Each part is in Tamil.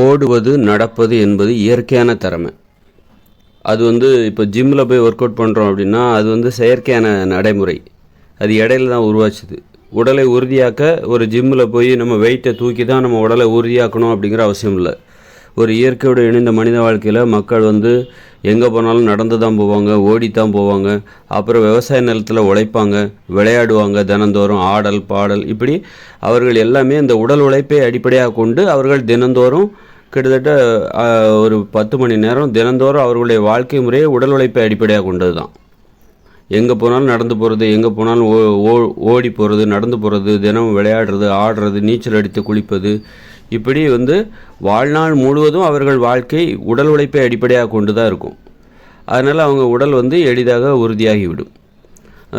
ஓடுவது நடப்பது என்பது இயற்கையான திறமை. அது வந்து இப்போ ஜிம்மில் போய் ஒர்க் அவுட் பண்ணுறோம் அப்படின்னா அது வந்து செயற்கையான நடைமுறை. அது இடையில தான் உருவாச்சுது. உடலை உறுதியாக்க ஒரு ஜிம்மில் போய் நம்ம வெயிட்டை தூக்கி தான் நம்ம உடலை உறுதியாக்கணும் அப்படிங்கிற அவசியம் இல்லை. ஒரு இயற்கையோடு இணைந்த மனித வாழ்க்கையில் மக்கள் வந்து எங்கே போனாலும் நடந்து தான் போவாங்க ஓடி தான் போவாங்க. அப்புறம் விவசாய நிலத்தில் உழைப்பாங்க விளையாடுவாங்க தினந்தோறும் ஆடல் பாடல். இப்படி அவர்கள் எல்லாமே இந்த உடல் உழைப்பை அடிப்படையாக கொண்டு அவர்கள் தினந்தோறும் கிட்டத்தட்ட ஒரு பத்து மணி நேரம் தினந்தோறும் அவர்களுடைய வாழ்க்கை முறையே உடல் உழைப்பை அடிப்படையாக கொண்டது தான் எங்கே போனாலும் நடந்து போகிறது எங்கே போனாலும் ஓ ஓ- ஓடி போகிறது நடந்து போகிறது தினமும் விளையாடுறது ஆடுறது நீச்சல் அடித்து குளிப்பது இப்படி வந்து வாழ்நாள் முழுவதும் அவர்கள் வாழ்க்கை உடல் உழைப்பை அடிப்படையாக கொண்டு தான் இருக்கும். அதனால் அவங்க உடல் வந்து எளிதாக உறுதியாகிவிடும்.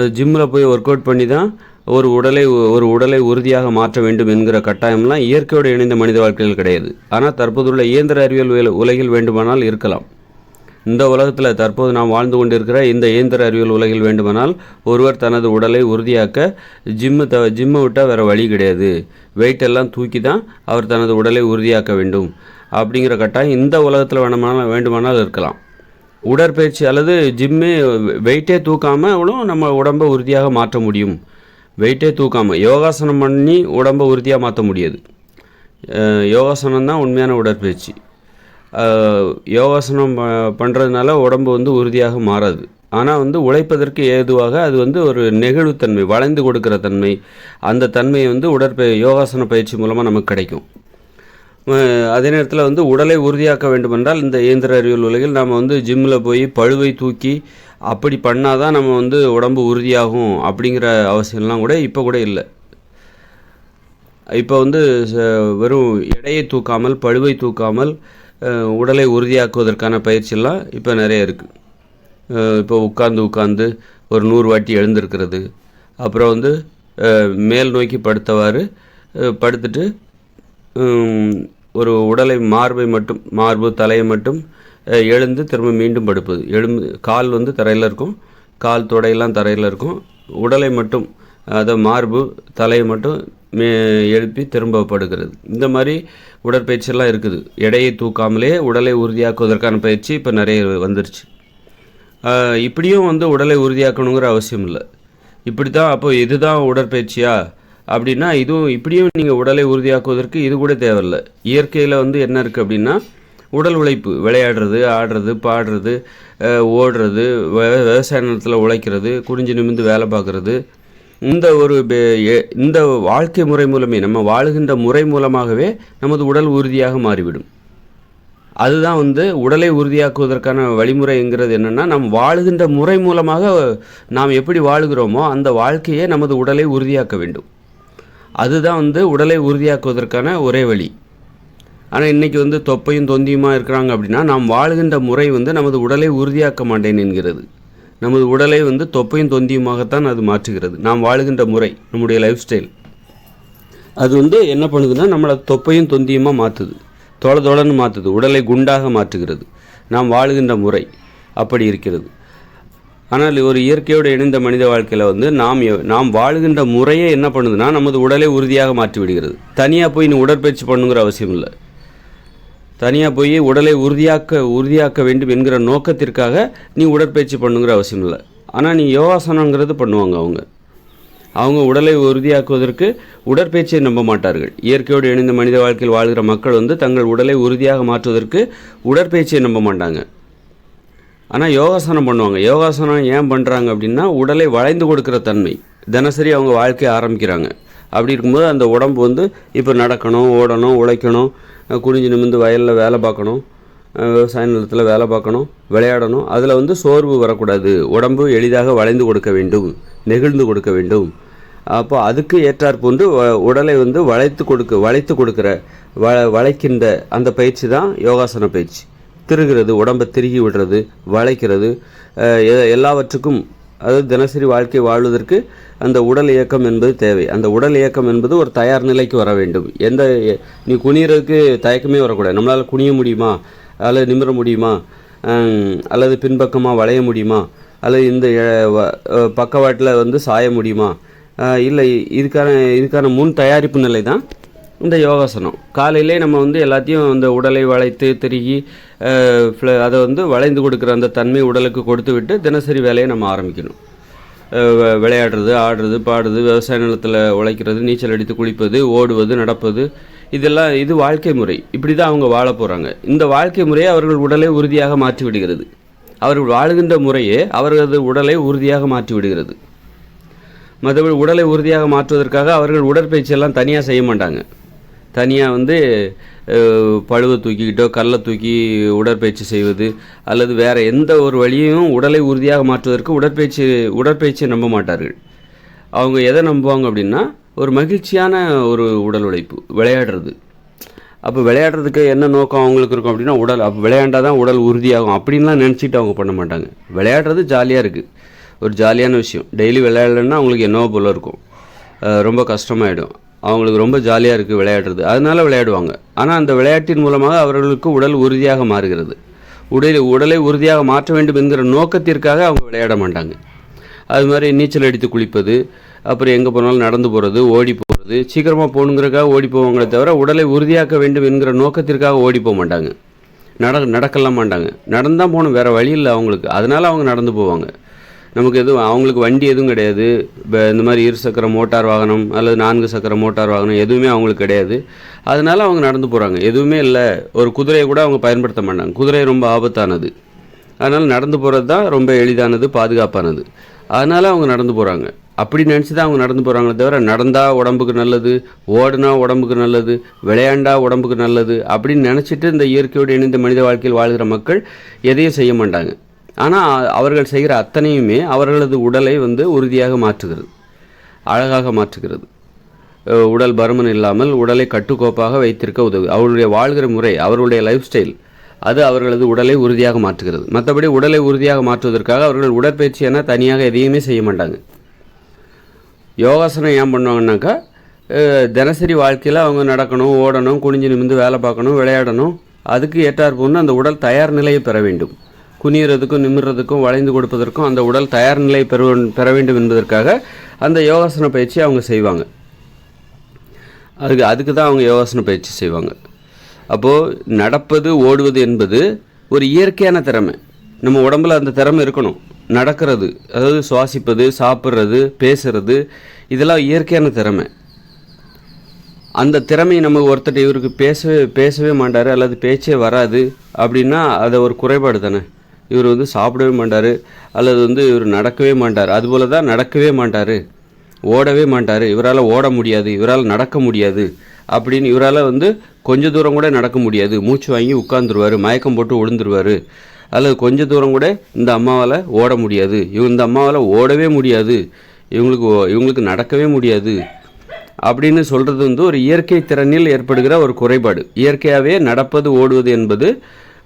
ஜிம்மில் போய் ஒர்க் அவுட் பண்ணி தான் ஒரு உடலை ஒரு உடலை உறுதியாக மாற்ற வேண்டும் என்கிற கட்டாயம்லாம் இயற்கையோடு இணைந்த மனித வாழ்க்கையில் கிடையாது. ஆனால் தற்போதுள்ள இயந்திர அறிவியல் உல- உலகில் வேண்டுமானால் இருக்கலாம். இந்த உலகத்தில் தற்போது நாம் வாழ்ந்து கொண்டிருக்கிற இந்த இயந்திர அறிவியல் உலகில் வேண்டுமானால் ஒருவர் தனது உடலை உறுதியாக்க ஜிம்மு த ஜிம்மை விட்டால் வேறு வழி கிடையாது. வெயிட் எல்லாம் தூக்கி தான் அவர் தனது உடலை உறுதியாக்க வேண்டும். அப்படிங்கிற கட்டாயம் இந்த உலகத்தில் வேணுமானால் வேண்டுமானால் இருக்கலாம். உடற்பயிற்சி அல்லது ஜிம்மு வெயிட்டே தூக்காமலும் நம்ம உடம்பை உறுதியாக மாற்ற முடியும். வெயிட்டே தூக்காமல் யோகாசனம் பண்ணி உடம்பை உறுதியாக மாற்ற முடியாது. யோகாசனம் தான் உண்மையான உடற்பயிற்சி. யோகாசனம் ப- பண்ணுறதுனால உடம்பு வந்து உறுதியாக மாறாது. ஆனால் வந்து உழைப்பதற்கு ஏதுவாக அது வந்து ஒரு நெகிழ்வுத்தன்மை வளைந்து கொடுக்கிற தன்மை அந்த தன்மையை வந்து உடற்பய யோகாசன பயிற்சி மூலமாக நமக்கு கிடைக்கும். அதே நேரத்தில் வந்து உடலை உறுதியாக்க வேண்டுமென்றால் இந்த இயந்திர அறிவியல் உலகில் நாம் வந்து ஜிம்மில் போய் பழுவை தூக்கி அப்படி பண்ணால் தான் நம்ம வந்து உடம்பு உறுதியாகும் அப்படிங்கிற அவசியம்லாம் கூட இப்போ கூட இல்லை. இப்போ வந்து ச- வெறும் எடையை தூக்காமல் பழுவை தூக்காமல் உடலை உறுதியாக்குவதற்கான பயிற்சியெல்லாம் இப்போ நிறைய இருக்குது இப்போ உட்காந்து உட்காந்து ஒரு நூறு வாட்டி எழுந்திருக்கிறது. அப்புறம் வந்து மேல் நோக்கி படுத்தவாறு படுத்துட்டு ஒரு உடலை மார்பை மட்டும் மார்பு தலையை மட்டும் எழுந்து திரும்ப மீண்டும் படுப்பது. எழும்பு கால் வந்து தரையில் இருக்கும். கால் தொடையெல்லாம் தரையில் இருக்கும். உடலை மட்டும் அதை மார்பு தலையை மட்டும் மே எழுப்பி திரும்ப இந்த மாதிரி உடற்பயிற்சியெல்லாம் இருக்குது. எடையை தூக்காமலே உடலை உறுதியாக்குவதற்கான பயிற்சி இப்போ நிறைய வந்துருச்சு. இப்படியும் வந்து உடலை உறுதியாக்கணுங்கிற அவசியம் இல்லை. இப்படி தான் அப்போ இதுதான் உடற்பயிற்சியா? அப்படின்னா இதுவும் இப்படியும் நீங்கள் உடலை உறுதியாக்குவதற்கு இது கூட தேவையில்லை. இயற்கையில் வந்து என்ன இருக்குது அப்படின்னா உடல் உழைப்பு விளையாடுறது ஆடுறது பாடுறது ஓடுறது விவசாய நிலத்தில் உழைக்கிறது குனிஞ்சு நிமிந்து வேலை பார்க்குறது இந்த ஒரு இந்த வாழ்க்கை முறை மூலமே நம்ம வாழுகின்ற முறை மூலமாகவே நமது உடல் உறுதியாக மாறிவிடும். அதுதான் வந்து உடலை உறுதியாக்குவதற்கான வழிமுறைங்கிறது என்னென்னா நாம் வாழுகின்ற முறை மூலமாக நாம் எப்படி வாழுகிறோமோ அந்த வாழ்க்கையை நமது உடலை உறுதியாக்க வேண்டும். அதுதான் வந்து உடலை உறுதியாக்குவதற்கான ஒரே வழி. ஆனால் இன்றைக்கி வந்து தொப்பையும் தொந்தியுமா இருக்கிறாங்க அப்படின்னா நாம் வாழுகின்ற முறை வந்து நமது உடலை உறுதியாக்க மாட்டேன் என்கிறது. நமது உடலை வந்து தொப்பையும் தொந்தியுமாகத்தான் அது மாற்றுகிறது. நாம் வாழுகின்ற முறை நம்முடைய லைஃப் ஸ்டைல் அது வந்து என்ன பண்ணுதுன்னா நம்மளை தொப்பையும் தொந்தியுமாக மாற்றுது தொலை தொலைன்னு மாற்றுது உடலை குண்டாக மாற்றுகிறது. நாம் வாழுகின்ற முறை அப்படி இருக்கிறது. ஆனால் ஒரு இயற்கையோடு இணைந்த மனித வாழ்க்கையில் வந்து நாம் நாம் வாழுகின்ற முறையே என்ன பண்ணுதுன்னா நமது உடலை உறுதியாக மாற்றி விடுகிறது தனியாக போய் நீ உடற்பயிற்சி பண்ணுங்கிற அவசியம் இல்லை. தனியாக போய் உடலை உறுதியாக்க உறுதியாக்க வேண்டும் என்கிற நோக்கத்திற்காக நீ உடற்பயிற்சி பண்ணுங்கிற அவசியம் இல்லை. ஆனால் நீ யோகாசனங்கிறது பண்ணுவாங்க அவங்க. அவங்க உடலை உறுதியாக்குவதற்கு உடற்பயிற்சியை நம்ப மாட்டார்கள். இயற்கையோடு இணைந்த மனித வாழ்க்கையில் வாழ்கிற மக்கள் வந்து தங்கள் உடலை உறுதியாக மாற்றுவதற்கு உடற்பயிற்சியை நம்ப மாட்டாங்க. ஆனால் யோகாசனம் பண்ணுவாங்க. யோகாசனம் ஏன் பண்ணுறாங்க அப்படின்னா உடலை வளைந்து கொடுக்குற தன்மை. தினசரி அவங்க வாழ்க்கையை ஆரம்பிக்கிறாங்க. அப்படி இருக்கும்போது அந்த உடம்பு வந்து இப்போ நடக்கணும் ஓடணும் உழைக்கணும் குனிஞ்சு நிமிந்து வயலில் வேலை பார்க்கணும் விவசாய நிலத்தில் வேலை பார்க்கணும் விளையாடணும். அதில் வந்து சோர்வு வரக்கூடாது. உடம்பு எளிதாக வளைந்து கொடுக்க வேண்டும் நெகிழ்ந்து கொடுக்க வேண்டும். அப்போ அதுக்கு ஏற்றார் போன்று வ- உடலை வந்து வளைத்து கொடுக்க வளைத்து கொடுக்குற வ வளைக்கின்ற அந்த பயிற்சி தான் யோகாசன பயிற்சி. திருகிறது உடம்பை திருகி விடுறது வளைக்கிறது எ- எல்லாவற்றுக்கும் அதாவது தினசரி வாழ்க்கை வாழ்வதற்கு அந்த உடல் இயக்கம் என்பது தேவை. அந்த உடல் இயக்கம் என்பது ஒரு தயார் நிலைக்கு வர வேண்டும். எந்த நீ குனியறதுக்கு தயக்கமே வரக்கூடாது. நம்மளால் குனிய முடியுமா? அல்லது நிமிர முடியுமா? அல்லது பின்பக்கமாக வளைய முடியுமா? அல்லது இந்த பக்கவாட்டில் வந்து சாய முடியுமா? இல்லை இதுக்கான இதுக்கான முன் தயாரிப்பு நிலை தான் இந்த யோகாசனம். காலையிலே நம்ம வந்து எல்லாத்தையும் அந்த உடலை வளைத்து திருகி ஃப்ள- அதை வந்து வளைந்து கொடுக்குற அந்த தன்மை உடலுக்கு கொடுத்து விட்டு தினசரி வேலையை நம்ம ஆரம்பிக்கணும். விளையாடுறது ஆடுறது பாடுறது விவசாய நிலத்தில் உழைக்கிறது நீச்சல் அடித்து குளிப்பது ஓடுவது நடப்பது இதெல்லாம் இது வாழ்க்கை முறை. இப்படி தான் அவங்க வாழ போகிறாங்க இந்த வாழ்க்கை முறையை அவர்கள் உடலை உறுதியாக மாற்றி விடுகிறது. அவர்கள் வாழுகின்ற முறையே அவர்களது உடலை உறுதியாக மாற்றி விடுகிறது. மற்றபடி உடலை உறுதியாக மாற்றுவதற்காக அவர்கள் உடற்பயிற்சியெல்லாம் தனியாக செய்ய மாட்டாங்க. தனியாக வந்து பழுவை தூக்கிக்கிட்டோ கல்லை தூக்கி உடற்பயிற்சி செய்வது அல்லது வேறு எந்த ஒரு வழியையும் உடலை உறுதியாக மாற்றுவதற்கு உடற்பயிற்சி உடற்பயிற்சியை நம்ப மாட்டார்கள். அவங்க எதை நம்புவாங்க அப்படின்னா ஒரு மகிழ்ச்சியான ஒரு உடல் உழைப்பு விளையாடுறது. அப்போ விளையாடுறதுக்கு என்ன நோக்கம் அவங்களுக்கு இருக்கும் அப்படின்னா உடல் அப்போ விளையாண்டால் தான் உடல் உறுதியாகும். அப்படின்லாம் நினச்சிட்டு அவங்க பண்ண மாட்டாங்க. விளையாடுறது ஜாலியாக இருக்குது ஒரு ஜாலியான விஷயம். டெய்லி விளையாடலன்னா அவங்களுக்கு என்னவோ போல இருக்கும். ரொம்ப கஷ்டமாயிடும். அவங்களுக்கு ரொம்ப ஜாலியாக இருக்குது விளையாடுறது. அதனால விளையாடுவாங்க. ஆனால் அந்த விளையாட்டின் மூலமாக அவர்களுக்கு உடல் உறுதியாக மாறுகிறது. உடல் உடலை உறுதியாக மாற்ற வேண்டும் என்கிற நோக்கத்திற்காக அவங்க விளையாட மாட்டாங்க. அது மாதிரி நீச்சல் அடித்து குளிப்பது அப்புறம் எங்கே போனாலும் நடந்து போகிறது ஓடி போகிறது சீக்கிரமாக போகணுங்கிறக்காக ஓடி போவாங்களே தவிர உடலை உறுதியாக்க வேண்டும் என்கிற நோக்கத்திற்காக ஓடி போக மாட்டாங்க. நட நடக்கலாம் மாட்டாங்க. நடந்தான் போகணும் வேறு வழி இல்லை அவங்களுக்கு. அதனால் அவங்க நடந்து போவாங்க. நமக்கு எதுவும் அவங்களுக்கு வண்டி எதுவும் கிடையாது. இப்போ இந்த மாதிரி இரு சக்கர மோட்டார் வாகனம் அல்லது நான்கு சக்கர மோட்டார் வாகனம் எதுவுமே அவங்களுக்கு கிடையாது. அதனால அவங்க நடந்து போகிறாங்க எதுவுமே இல்லை. ஒரு குதிரையை கூட அவங்க பயன்படுத்த மாட்டாங்க. குதிரை ரொம்ப ஆபத்தானது. அதனால் நடந்து போகிறது தான் ரொம்ப எளிதானது பாதுகாப்பானது. அதனால் அவங்க நடந்து போகிறாங்க அப்படி நினச்சி தான் அவங்க நடந்து போகிறாங்களே தவிர நடந்தால் உடம்புக்கு நல்லது ஓடுனா உடம்புக்கு நல்லது விளையாண்டா உடம்புக்கு நல்லது அப்படின்னு நினச்சிட்டு இந்த இயற்கையோடு இணைந்த மனித வாழ்க்கையில் வாழ்கிற மக்கள் எதையும் செய்ய மாட்டாங்க. ஆனால் அவர்கள் செய்கிற அத்தனையுமே அவர்களது உடலை வந்து உறுதியாக மாற்றுகிறது. அழகாக மாற்றுகிறது. உடல் பருமன் இல்லாமல் உடலை கட்டுக்கோப்பாக வைத்திருக்க உதவு. அவருடைய வாழ்கிற முறை அவர்களுடைய லைஃப் ஸ்டைல் அது அவர்களது உடலை உறுதியாக மாற்றுகிறது. மற்றபடி உடலை உறுதியாக மாற்றுவதற்காக அவர்கள் உடற்பயிற்சி என தனியாக எதையுமே செய்ய மாட்டாங்க. யோகாசனம் ஏன் பண்ணுவாங்கன்னாக்கா தினசரி வாழ்க்கையில் அவங்க நடக்கணும் ஓடணும் குனிஞ்சு நிமிந்து வேலை பார்க்கணும் விளையாடணும் அதுக்கு ஏற்றாற்போன்னு அந்த உடல் தயார் நிலையை பெற வேண்டும். குனியறதுக்கும் நிமிர்றதுக்கும் வளைந்து கொடுப்பதற்கும் அந்த உடல் தயார் நிலை பெற பெற வேண்டும் என்பதற்காக அந்த யோகாசன பயிற்சி அவங்க செய்வாங்க. அதுக்கு அதுக்கு தான் அவங்க யோகாசன பயிற்சி செய்வாங்க. அப்போது நடப்பது ஓடுவது என்பது ஒரு இயற்கையான திறமை. நம்ம உடம்புல அந்த திறமை இருக்கணும். நடக்கிறது அதாவது சுவாசிப்பது சாப்பிட்றது பேசுறது இதெல்லாம் இயற்கையான திறமை. அந்த திறமை நம்ம ஒருத்தர் இவருக்கு பேசவே பேசவே மாட்டார் அல்லது பேச்சே வராது அப்படின்னா அதை ஒரு குறைபாடு தானே? இவர் வந்து சாப்பிடவே மாட்டார் அல்லது வந்து இவர் நடக்கவே மாட்டார். அதுபோல தான் நடக்கவே மாட்டார். ஓடவே மாட்டார். இவரால் ஓட முடியாது. இவரால் நடக்க முடியாது. அப்படின்னு இவரால் வந்து கொஞ்ச தூரம் கூட நடக்க முடியாது. மூச்சு வாங்கி உட்காந்துருவார் மயக்கம் போட்டு விழுந்துருவார் அல்லது கொஞ்ச தூரம் கூட இந்த அம்மாவால் ஓட முடியாது. இவங்க இந்த அம்மாவால் ஓடவே முடியாது. இவங்களுக்கு ஓ- இவங்களுக்கு நடக்கவே முடியாது. அப்படின்னு சொல்கிறது வந்து ஒரு இயற்கை திறனில் ஏற்படுகிற ஒரு குறைபாடு. இயற்கையாகவே நடப்பது ஓடுவது என்பது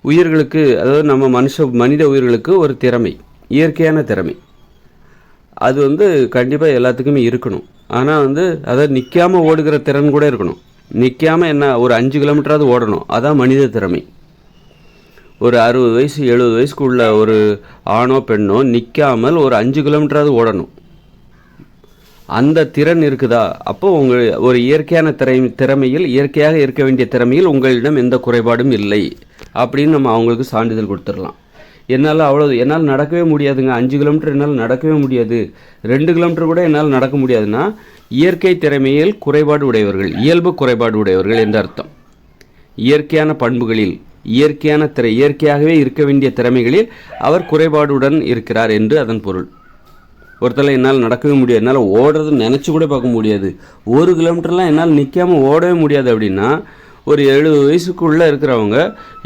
உயிர்களுக்கு அதாவது நம்ம மனுஷ மனித உயிர்களுக்கு ஒரு திறமை இயற்கையான திறமை. அது வந்து கண்டிப்பாக எல்லாத்துக்குமே இருக்கணும். ஆனால் வந்து அதை நிற்காமல் ஓடுகிற திறன் கூட இருக்கணும். நிற்காம என்ன ஒரு அஞ்சு கிலோமீட்டராவது ஓடணும். அதான் மனித திறமை. ஒரு அறுபது வயசு எழுபது வயசுக்குள்ள ஒரு ஆணோ பெண்ணோ நிற்காமல் ஒரு அஞ்சு கிலோமீட்டராவது ஓடணும். அந்த திறன் இருக்குதா? அப்போ உங்கள் ஒரு இயற்கையான திறமை திறமையில் இயற்கையாக இருக்க வேண்டிய திறமையில் உங்களிடம் எந்த குறைபாடும் இல்லை. அப்படின்னு நம்ம அவங்களுக்கு சான்றிதழ் கொடுத்துடலாம். என்னால் அவ்வளோ என்னால் நடக்கவே முடியாதுங்க. அஞ்சு கிலோமீட்டர் என்னால் நடக்கவே முடியாது. ரெண்டு கிலோமீட்டர் கூட என்னால் நடக்க முடியாதுன்னா இயற்கை திறமையில் குறைபாடு உடையவர்கள் இயல்பு குறைபாடு உடையவர்கள் என்ற அர்த்தம். இயற்கையான பண்புகளில் இயற்கையான திற இயற்கையாகவே இருக்க வேண்டிய திறமைகளில் அவர் குறைபாடுடன் இருக்கிறார் என்று அதன் பொருள். ஒருத்தல என்னால் நடக்கவே முடியாது. என்னால் ஓடுறது நினச்சி கூட பார்க்க முடியாது. ஒரு கிலோமீட்டர்லாம் என்னால் நிற்காமல் ஓடவே முடியாது அப்படின்னா ஒரு எழுபது வயசுக்குள்ளே இருக்கிறவங்க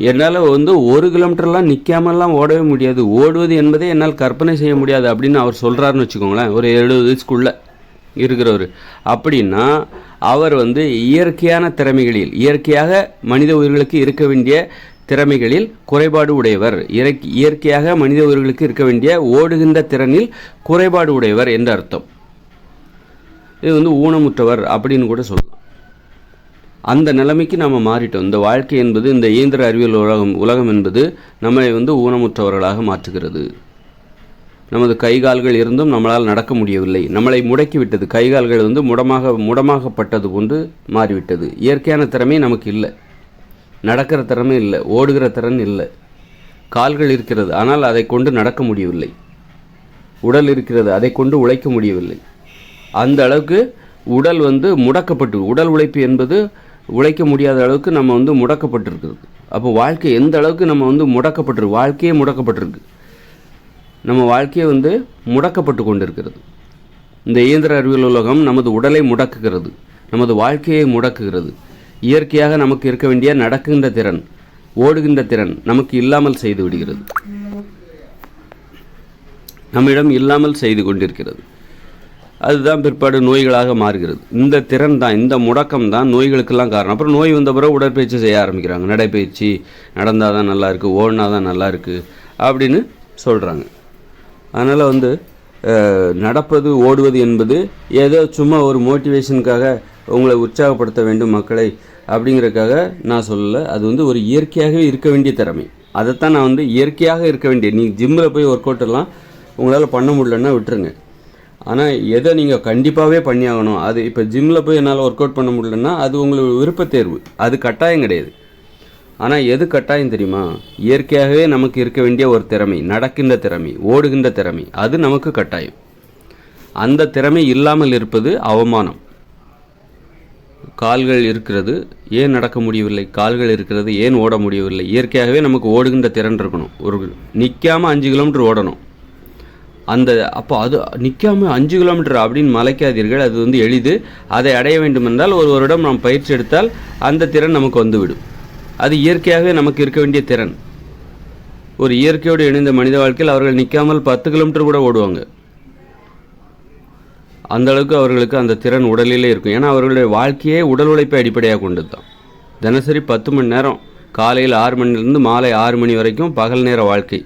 என்னால் வந்து ஒரு கிலோமீட்டர்லாம் நிற்காமலாம் ஓடவே முடியாது. ஓடுவது என்பதே என்னால் கற்பனை செய்ய முடியாது அப்படின்னு அவர் சொல்கிறாருன்னு வச்சுக்கோங்களேன் ஒரு எழுபது வயசுக்குள்ளே இருக்கிறவர். அப்படின்னா அவர் வந்து இயற்கையான திறமைகளில் இயற்கையாக மனித உயிர்களுக்கு இருக்க வேண்டிய திறமைகளில் குறைபாடு உடையவர். இயற்கையாக மனித உயிர்களுக்கு இருக்க வேண்டிய ஓடுகின்ற திறனில் குறைபாடு உடையவர் என்று அர்த்தம். இது வந்து ஊனமுற்றவர் அப்படின்னு கூட சொல்லலாம். அந்த நிலைமைக்கு நம்ம மாறிட்டோம். இந்த வாழ்க்கை என்பது இந்த இயந்திர அறிவியல் உலகம் உலகம் என்பது நம்மளை வந்து ஊனமுற்றவர்களாக மாற்றுகிறது. நமது கை கால்கள் இருந்தும் நம்மளால் நடக்க முடியவில்லை. நம்மளை முடக்கிவிட்டது கை கால்கள் வந்து முடமாக முடமாகப்பட்டது போன்று மாறிவிட்டது. இயற்கையான திறமை நமக்கு இல்லை. நடக்கிற திறமை இல்லை. ஓடுகிற திறன் இல்லை. கால்கள் இருக்கிறது. ஆனால் அதை கொண்டு நடக்க முடியவில்லை. உடல் இருக்கிறது. அதை கொண்டு உழைக்க முடியவில்லை. அந்த அளவுக்கு உடல் வந்து முடக்கப்பட்டு உடல் உழைப்பு என்பது உழைக்க முடியாத அளவுக்கு நம்ம வந்து முடக்கப்பட்டிருக்கிறது. அப்போ வாழ்க்கை எந்த அளவுக்கு நம்ம வந்து முடக்கப்பட்டிருக்கு? வாழ்க்கையே முடக்கப்பட்டிருக்கு. நம்ம வாழ்க்கையை வந்து முடக்கப்பட்டு கொண்டிருக்கிறது. இந்த இயந்திர அறிவியல் உலகம் நமது உடலை முடக்குகிறது. நமது வாழ்க்கையை முடக்குகிறது. இயற்கையாக நமக்கு இருக்க வேண்டிய நடக்கின்ற திறன் ஓடுகின்ற திறன் நமக்கு இல்லாமல் செய்து விடுகிறது. நம்மிடம் இல்லாமல் செய்து கொண்டிருக்கிறது. அதுதான் பிற்பாடு நோய்களாக மாறுகிறது. இந்த திறன் தான் இந்த முடக்கம் தான் நோய்களுக்கெல்லாம் காரணம். அப்புறம் நோய் வந்த பிறகு உடற்பயிற்சி செய்ய ஆரம்பிக்கிறாங்க. நடைப்பயிற்சி நடந்தால் தான் நல்லாயிருக்கு ஓடினா தான் நல்லா இருக்குது அப்படின்னு சொல்கிறாங்க அதனால் வந்து நடப்பது ஓடுவது என்பது ஏதோ சும்மா ஒரு மோட்டிவேஷனுக்காக உங்களை உற்சாகப்படுத்த வேண்டும் மக்களை அப்படிங்கிறதுக்காக நான் சொல்லலை. அது வந்து ஒரு இயற்கையாகவே இருக்க வேண்டிய திறமை. அதைத்தான் நான் வந்து இயற்கையாக இருக்க வேண்டிய நீங்கள் ஜிம்மில் போய் ஒர்க் அவுட் எல்லாம் உங்களால் பண்ண முடியலன்னா விட்டுருங்க. ஆனால் எதை நீங்கள் கண்டிப்பாகவே பண்ணியாகணும் அது இப்போ ஜிம்மில் போய் என்னால் ஒர்க் அவுட் பண்ண முடியலன்னா அது உங்களுக்கு விருப்ப தேர்வு அது கட்டாயம் கிடையாது. ஆனால் எது கட்டாயம் தெரியுமா? இயற்கையாகவே நமக்கு இருக்க வேண்டிய ஒரு திறமை நடக்கின்ற திறமை ஓடுகின்ற திறமை அது நமக்கு கட்டாயம். அந்த திறமை இல்லாமல் இருப்பது அவமானம். கால்கள் இருக்கிறது ஏன் நடக்க முடியவில்லை? கால்கள் இருக்கிறது ஏன் ஓட முடியவில்லை? இயற்கையாகவே நமக்கு ஓடுகின்ற திறன் இருக்கணும். ஒரு நிற்காமல் அஞ்சு கிலோமீட்டர் ஓடணும். அந்த அப்போ அது நிற்காமல் அஞ்சு கிலோமீட்டர் அப்படின்னு மலைக்காதீர்கள் அது வந்து எளிது. அதை அடைய வேண்டுமென்றால் ஒரு வருடம் நாம் பயிற்சி எடுத்தால் அந்த திறன் நமக்கு வந்துவிடும். அது இயற்கையாகவே நமக்கு இருக்க வேண்டிய திறன். ஒரு இயற்கையோடு இணைந்த மனித வாழ்க்கையில் அவர்கள் நிற்காமல் பத்து கிலோமீட்டர் கூட ஓடுவாங்க. அந்த அளவுக்கு அவர்களுக்கு அந்த திறன் உடலிலே இருக்கும். ஏன்னா அவர்களுடைய வாழ்க்கையே உடல் உழைப்பை அடிப்படையாக கொண்டது தான் தினசரி பத்து மணி நேரம் காலையில் ஆறு மணிலேருந்து மாலை ஆறு மணி வரைக்கும் பகல் நேர வாழ்க்கை.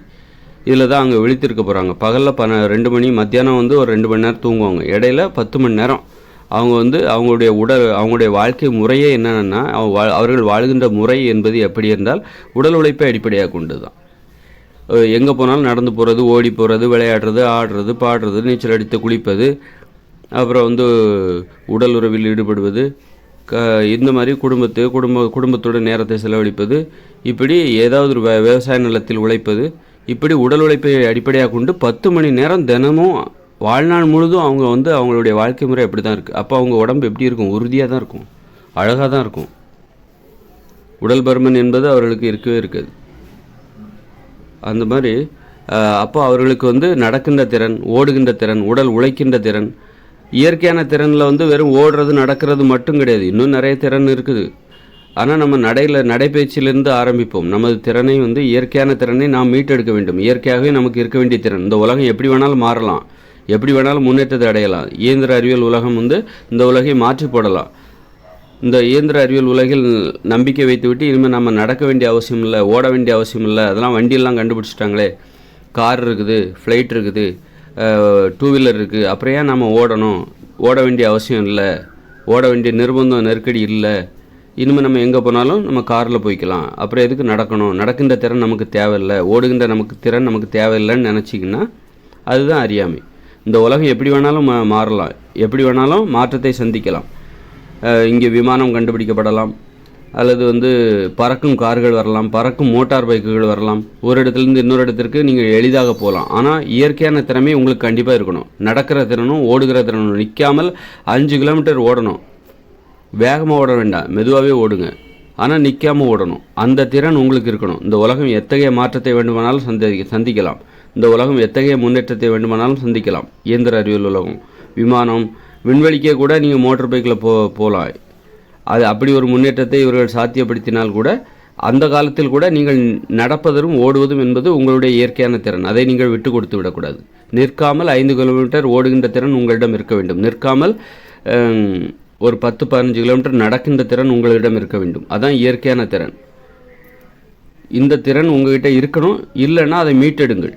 இதில் தான் அங்கே விழித்திருக்க போகிறாங்க பகலில் பன ரெண்டு மணி மத்தியானம் வந்து ஒரு ரெண்டு மணி நேரம் தூங்குவாங்க. இடையில பத்து மணி நேரம். அவங்க வந்து அவங்களுடைய உடல் அவங்களுடைய வாழ்க்கை முறையே என்னென்னா அவர்கள் வாழ்கின்ற முறை என்பது எப்படி இருந்தால் உடல் உழைப்பை அடிப்படையாக கொண்டு தான் எங்கே போனாலும் நடந்து போகிறது ஓடி போகிறது விளையாடுறது ஆடுறது பாடுறது நீச்சல் அடித்து குளிப்பது அப்புறம் வந்து உடல் உறவில் ஈடுபடுவது க இந்த மாதிரி குடும்பத்து குடும்ப குடும்பத்தோட நேரத்தை செலவழிப்பது இப்படி ஏதாவது ஒரு விவசாய நிலத்தில் உழைப்பது இப்படி உடல் உழைப்பை அடிப்படையாக கொண்டு பத்து மணி நேரம் தினமும் வாழ்நாள் முழுதும் அவங்க வந்து அவங்களுடைய வாழ்க்கை முறை அப்படி தான் இருக்குது அப்போ அவங்க உடம்பு எப்படி இருக்கும்? உறுதியாக தான் இருக்கும். அழகாக தான் இருக்கும். உடல் பருமன் என்பது அவர்களுக்கு இருக்கவே இருக்காது. அந்த மாதிரி அப்போ அவர்களுக்கு வந்து நடக்கின்ற திறன் ஓடுகின்ற திறன் உடல் உழைக்கின்ற திறன் இயற்கையான திறனில் வந்து வெறும் ஓடுறது நடக்கிறது மட்டும் கிடையாது. இன்னும் நிறைய திறன் இருக்குது. ஆனால் நம்ம நடையில் நடைப்பயிற்சியிலிருந்து ஆரம்பிப்போம். நமது திறனை வந்து இயற்கையான திறனை நாம் மீட்டெடுக்க வேண்டும். இயற்கையாகவே நமக்கு இருக்க வேண்டிய திறன். இந்த உலகம் எப்படி வேணாலும் மாறலாம். எப்படி வேணாலும் முன்னேற்றத்தை அடையலாம். இயந்திர அறிவியல் உலகம் வந்து இந்த உலகை மாற்றி போடலாம். இந்த இயந்திர அறிவியல் உலகில் நம்பிக்கை வைத்துவிட்டு இனிமேல் நம்ம நடக்க வேண்டிய அவசியம் இல்லை ஓட வேண்டிய அவசியம் இல்லை. அதெல்லாம் வண்டியெல்லாம் கண்டுபிடிச்சிட்டாங்களே. கார் இருக்குது ஃப்ளைட் இருக்குது டூ வீலர் இருக்குது அப்புறம் ஏன் நம்ம ஓடணும்? ஓட வேண்டிய அவசியம் இல்லை. ஓட வேண்டிய நிர்பந்தம் நெருக்கடி இல்லை. இனிமேல் நம்ம எங்கே போனாலும் நம்ம காரில் போய்க்கலாம். அப்புறம் எதுக்கு நடக்கணும்? நடக்கின்ற திறன் நமக்கு தேவையில்லை. ஓடுகின்ற நமக்கு திறன் நமக்கு தேவையில்லைன்னு நினச்சிங்கன்னா அதுதான் அறியாமை. இந்த உலகம் எப்படி வேணாலும் மா மாறலாம். எப்படி வேணாலும் மாற்றத்தை சந்திக்கலாம். இங்கே விமானம் கண்டுபிடிக்கப்படலாம். அல்லது வந்து பறக்கும் கார்கள் வரலாம். பறக்கும் மோட்டார் பைக்குகள் வரலாம். ஒரு இடத்துலேருந்து இன்னொரு இடத்திற்கு நீங்கள் எளிதாக போகலாம். ஆனால் இயற்கையான திறமை உங்களுக்கு கண்டிப்பாக இருக்கணும். நடக்கிற திறனும் ஓடுகிற திறனும் நிற்காமல் அஞ்சு கிலோமீட்டர் ஓடணும். வேகமாக ஓட வேண்டாம். மெதுவாகவே ஓடுங்க. ஆனால் நிற்காம ஓடணும். அந்த திறன் உங்களுக்கு இருக்கணும். இந்த உலகம் எத்தகைய மாற்றத்தை வேண்டுமானாலும் சந்தி சந்திக்கலாம். இந்த உலகம் எத்தகைய முன்னேற்றத்தை வேண்டுமானாலும் சந்திக்கலாம். இயந்திர அறிவியல் உலகம். விமானம். விண்வெளிக்கே கூட நீங்கள் மோட்டர் பைக்கில் போ போகலாம் அது அப்படி ஒரு முன்னேற்றத்தை இவர்கள் சாத்தியப்படுத்தினால் கூட அந்த காலத்தில் கூட நீங்கள் நடப்பதும் ஓடுவதும் என்பது உங்களுடைய இயற்கையான திறன். அதை நீங்கள் விட்டு கொடுத்து விடக்கூடாது. நிற்காமல் ஐந்து கிலோமீட்டர் ஓடுகின்ற திறன் உங்களிடம் இருக்க வேண்டும். நிற்காமல் ஒரு பத்து பதினஞ்சு கிலோமீட்டர் நடக்கின்ற திறன் உங்களிடம் இருக்க வேண்டும். அதான் இயற்கையான திறன். இந்த திறன் உங்ககிட்ட இருக்கணும் இல்லைன்னா அதை மீட்டெடுங்கள்.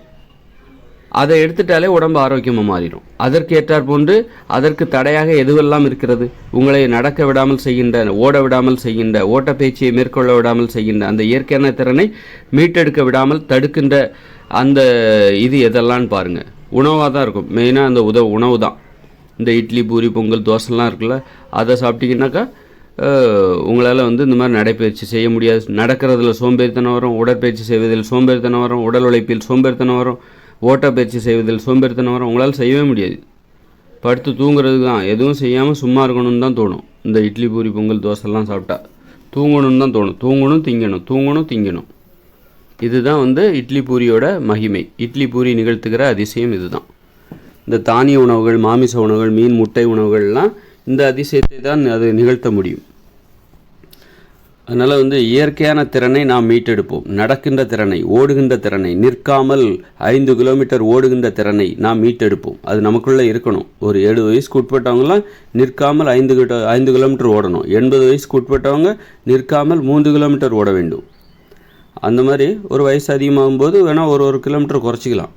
அதை எடுத்துட்டாலே உடம்பு ஆரோக்கியமாக மாறிடும். அதற்கு ஏற்றார் போன்று அதற்கு தடையாக எதுவெல்லாம் இருக்கிறது? உங்களை நடக்க விடாமல் செய்கின்ற ஓட விடாமல் செய்கின்ற ஓட்டப்பயிற்சியை மேற்கொள்ள விடாமல் செய்கின்ற அந்த இயற்கையான திறனை மீட்டெடுக்க விடாமல் தடுக்கின்ற அந்த இது எதெல்லாம் பாருங்கள் உணவாக தான் இருக்கும் மெயினாக அந்த உதவு உணவு தான் இந்த இட்லி பூரி பொங்கல் தோசைலாம் இருக்குல்ல அதை சாப்பிட்டீங்கன்னாக்கா உங்களால் வந்து இந்த மாதிரி நடைப்பயிற்சி செய்ய முடியாது. நடக்கிறதுல சோம்பேறித்தனம் வரும் உடற்பயிற்சி செய்வதில் சோம்பேறித்தனம் வரும் உடல் உழைப்பில் சோம்பேறித்தனம் வரும் ஓட்டப்பயிற்சி செய்வதில் சோம்பேறித்தனம் வரும் உங்களால் செய்யவே முடியாது. படுத்து தூங்குறதுக்கு தான் எதுவும் செய்யாமல் சும்மா இருக்கணும்னு தான் தோணும். இந்த இட்லி பூரி பொங்கல் தோசைலாம் சாப்பிட்டா தூங்கணும்னு தான் தோணும். தூங்கணும் திங்கணும் தூங்கணும் திங்கணும். இதுதான் வந்து இட்லி பூரியோட மகிமை. இட்லி பூரி நிகழ்த்துகிற அதிசயம் இதுதான். இந்த தானிய உணவுகள் மாமிச உணவுகள் மீன் முட்டை உணவுகள்லாம் இந்த அதிசயத்தை தான் அது நிகழ்த்த முடியும். அதனால் வந்து இயற்கையான திறனை நாம் மீட்டெடுப்போம். நடக்கின்ற திறனை ஓடுகின்ற திறனை நிற்காமல் ஐந்து கிலோமீட்டர் ஓடுகின்ற திறனை நாம் மீட்டெடுப்போம். அது நமக்குள்ளே இருக்கணும். ஒரு ஏழு வயசுக்கு உட்பட்டவங்களாம் நிற்காமல் ஐந்து கிட்ட ஐந்து கிலோமீட்டர் ஓடணும். எண்பது வயசுக்கு உட்பட்டவங்க நிற்காமல் மூன்று கிலோமீட்டர் ஓட வேண்டும். அந்த மாதிரி ஒரு வயசு அதிகமாகும்போது வேணால் ஒரு ஒரு கிலோமீட்டர் குறைச்சிக்கலாம்.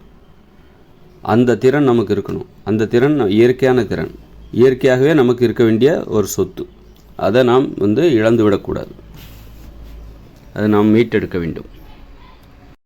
அந்த திறன் நமக்கு இருக்கணும். அந்த திறன் இயற்கையான திறன். இயற்கையாகவே நமக்கு இருக்க வேண்டிய ஒரு சொத்து. அதை நாம் வந்து இழந்து விடக்கூடாது அதை நாம் மீட்டெடுக்க வேண்டும்.